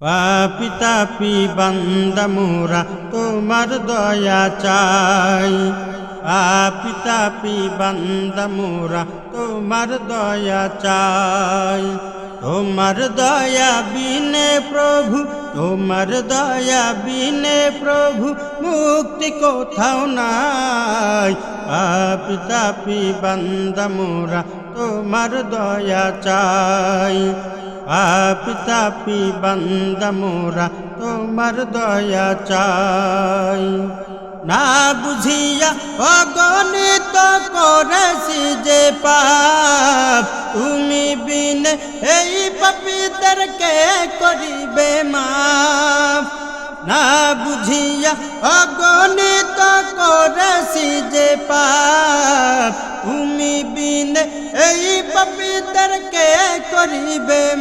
পাপি তাপি বান্দা মোরা, তোমার দয়া চাই। পাপি তাপি বান্দা মোরা, তোমার দয়া চাই। তোমার দয়া বিনে প্রভু, তোমার দয়া বিনে প্রভু, মুক্তি কোথাও নাই। পাপি তাপি বান্দা মোরা, তোমার দয়া চাই। পাপি তাপি বান্দা মোরা, তোমার দয়া চাই। না বুঝিয়া অগণিত করেছি যে পাপ, তুমি বিন এই পাপিদেরকে করিবে মাফ না বুঝিয়া অগণিত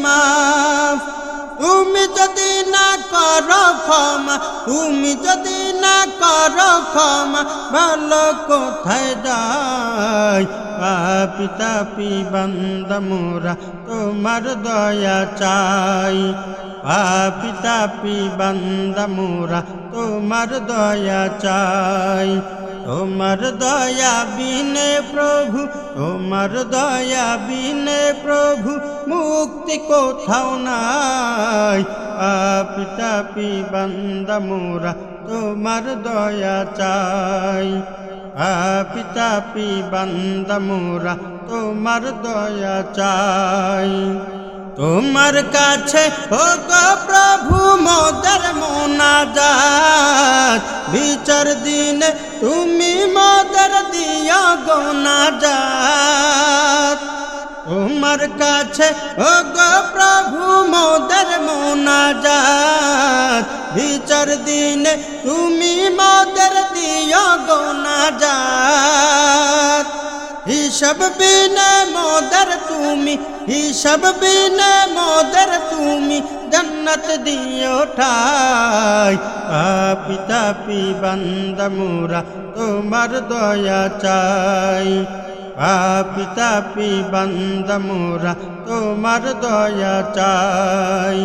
মাফ। তুমি যদি না করো ক্ষমা, তুমি যদি না করো ক্ষমা, ভালো কোথায় যাই পাপি তাপি বান্দা মোরা, তোমার দয়া চাই। পাপি তাপি বান্দা মোরা, তোমার দয়া চাই। তোমার দয়া বিনে প্রভু তোমার দয়া বিনে প্রভু, মুক্তি কোথাও নাই। পাপি তাপি বান্দা মোরা, তোমার দয়া চাই। পাপি তাপি বান্দা মোরা, তোমার দয়া চাই। তোমার কাছে ও প্রভু মোদের বিচার দিন তুমি মাদার মোদের দিও গোনাজাত তোমার কাছে ও গো প্রভু মোদের মোনাজাত। বিচার দিন তুমি মাদার মোদের দিও গোনাজাত হিসব বিনে মোদের তুমি, হিসব বিনে মোদের তুমি জন্নত দিও ঠাই পাপি তাপি বান্দা মোরা তোমার দয়া চাই। পাপি তাপি বান্দা মোরা তোমার দয়া চাই।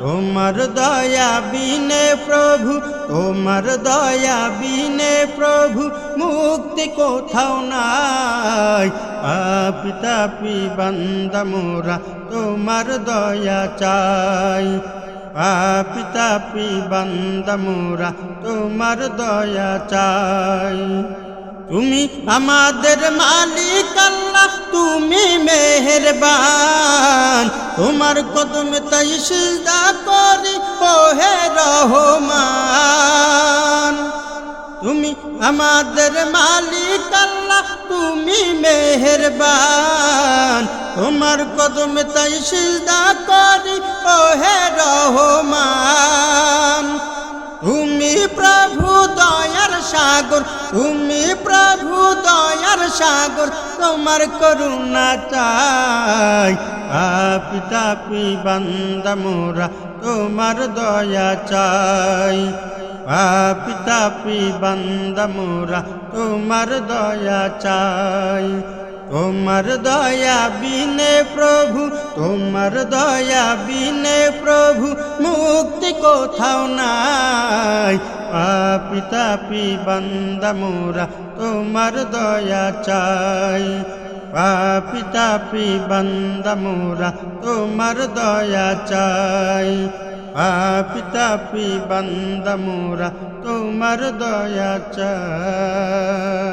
তোমার দয়া বিনে প্রভু, তোমার দয়া বিনে প্রভু, মুক্তি কোথাও নাই। পাপি তাপি বান্দা মোরা, তোমার দয়া চাই। পাপি তাপি বান্দা মোরা, তোমার দয়া চাই। তুমি আমাদের মালিক আল্লাহ, তুমি মেহেরবান। তোমার কদম তাই সিজদা করি ও হে রহমান। তুমি আমাদের মালিক আল্লাহ, তুমি মেহেরবান। তোমার কদম তাই সিজদা করি ও হে রহমান। তুমি প্রভু দয়ার সাগর, তুমি সাগর, তোমার করুণা চাই পাপি তাপি বান্দা মোরা, তোমার দয়া চাই পাপি তাপি বান্দা মোরা, তোমার দয়া চাই তোমার দয়া বিনে প্রভু, তোমার দয়া বিনে প্রভু, মুক্তি কোথাও নাই। পাপি তাপি বান্দা মোরা তোমার দয়া চাই। পাপি তাপি বান্দা মোরা তোমার দয়া চাই। পাপি তাপি বান্দা মোরা তোমার দয়া চাই।